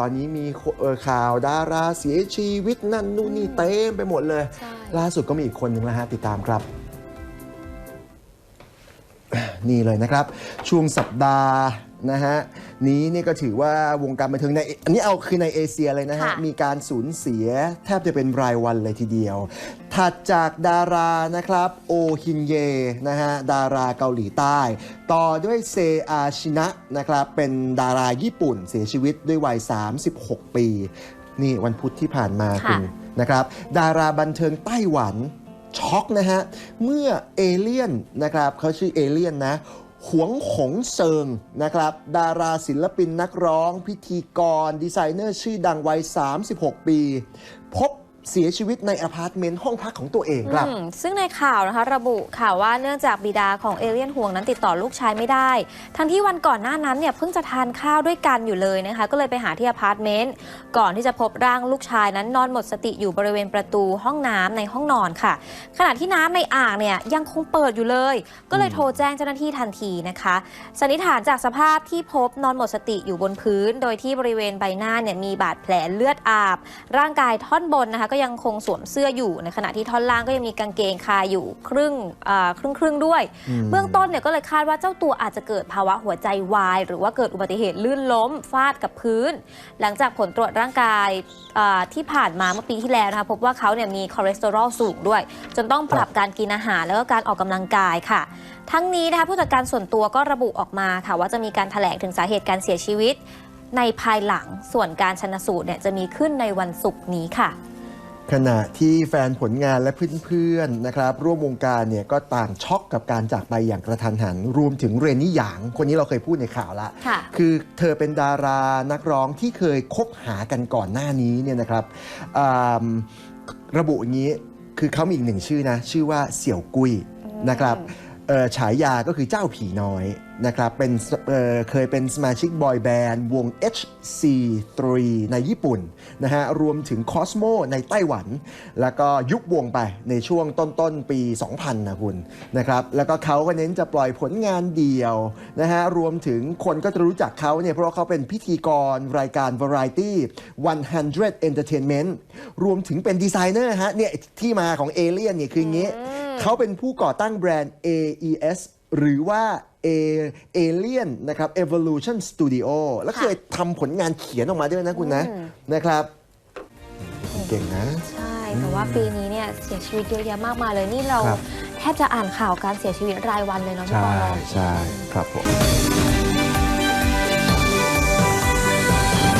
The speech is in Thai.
ตอนนี้มีเอ่อข่าวดาราเสียชีวิตนั่นนู่นนี่เต็มไปหมดเลยใช่ล่าสุดก็มีอีกคนหนึ่งแล้วฮะติดตามครับนี่เลยนะครับ ช่วงสัปดาห์นะฮะ นี้นี่ก็ถือว่าวงการบันเทิงในอันนี้เอาคือในเอเชียเลยนะฮะ ค่ะ มีการสูญเสียแทบจะเป็นรายวันเลยทีเดียว ถัดจากดารานะครับ โอฮินเยนะฮะ ดาราเกาหลีใต้ ต่อด้วยเซอาชินะนะครับ เป็นดาราญี่ปุ่นเสียชีวิตด้วยวัย 36 ปี นี่วันพุธที่ผ่านมาค่ะคุณนะครับดาราบันเทิงไต้หวันช็อกนะฮะ เมื่อเอเลี่ยนนะครับเขาชื่อเอเลี่ยนนะ หวงหงเซิงนะครับ ดาราศิลปินนักร้อง พิธีกร ดีไซเนอร์ชื่อดังวัย 36 ปี พบ เสียชีวิตในอพาร์ตเมนต์ห้องพักของตัวเองครับ อืมซึ่งในข่าวนะคะระบุข่าวว่าเนื่องจากบิดาของเอเลียนห่วงนั้นติดต่อลูกชายไม่ได้ ทั้งที่วันก่อนหน้านั้นเนี่ยเพิ่งจะทานข้าวด้วยกันอยู่เลยนะคะ ก็เลยไปหาที่อพาร์ตเมนต์ก่อนที่จะพบร่างลูกชายนั้นนอนหมดสติอยู่บริเวณประตูห้องน้ำในห้องนอนค่ะ ขณะที่น้ำในอ่างเนี่ยยังคงเปิดอยู่เลย ก็เลยโทรแจ้งเจ้าหน้าที่ทันทีนะคะ สันนิษฐานจากสภาพที่พบนอนหมดสติอยู่บนพื้น โดยที่บริเวณใบหน้าเนี่ยมีบาดแผลเลือดอาบ ร่างกายท่อนบนนะคะก็ยังคงสวมเสื้ออยู่ในขณะที่ท่อนล่างก็ยังมีกางเกงคาอยู่ครึ่งอ่าครึ่งครึ่งๆด้วยอืมเบื้องต้นเนี่ยก็เลยคาดว่าเจ้าตัวอาจจะเกิดภาวะหัวใจวาย หรือว่าเกิดอุบัติเหตุลื่นล้มฟาดกับพื้น หลังจากผลตรวจร่างกายอ่าที่ผ่านมาเมื่อปีที่แล้วนะคะพบว่าเขาเนี่ยมีคอเลสเตอรอลสูงด้วย จนต้องปรับการกินอาหารแล้วก็การออกกำลังกายค่ะทั้งนี้นะคะผู้จัดการส่วนตัวก็ระบุออกมาค่ะว่าจะมีการแถลงถึงสาเหตุการเสียชีวิต ในภายหลังส่วนการชนสูตรเนี่ยจะมีขึ้นในวันศุกร์นี้ค่ะ ขณะที่แฟนผลงานและเพื่อนๆนะครับ ร่วมวงการเนี่ยก็ต่างช็อกกับการจากไปอย่างกระทันหัน รวมถึงเรนนี่หยาง คนนี้เราเคยพูดในข่าวละค่ะ คือเธอเป็นดารานักร้องที่เคยคบหากันก่อนหน้านี้เนี่ยนะครับอ่าระบุอย่างนี้คือเขามีอีกหนึ่งชื่อนะ ชื่อว่าเสี่ยวกุ้ยนะครับเอ่อฉายาก็คือเจ้าผีน้อย นะครับเป็นเอ่อเคยเป็นสมาชิกบอยแบนด์วง HC3 ในญี่ปุ่นนะฮะรวมถึง Cosmo ในไต้หวัน แล้วก็ยุบวงไปในช่วงต้นๆปี 2000 นะคุณนะครับแล้วก็เขาก็เน้นจะปล่อยผลงานเดี่ยวนะฮะรวมถึงคนก็จะรู้จักเขาเนี่ยเพราะว่าเขาเป็นพิธีกรรายการ Variety 100 Entertainment รวมถึงเป็นดีไซเนอร์ฮะเนี่ยที่มาของเอเลียนเนี่ยคืออย่างงี้ เขาเป็นผู้ก่อตั้งแบรนด์ AES หรือว่า A Alien นะครับ Evolution Studio แล้วเคยทำผลงานเขียนออกมาด้วยนะคุณนะอืมนะครับเก่งนะ ใช่ แต่ว่าปีนี้เนี่ยเสียชีวิตเยอะแยะมากมายเลยนี่เราครับ แทบจะอ่านข่าวการเสียชีวิตรายวันเลยเนาะพี่ใช่ปอเนาะใช่ครับผม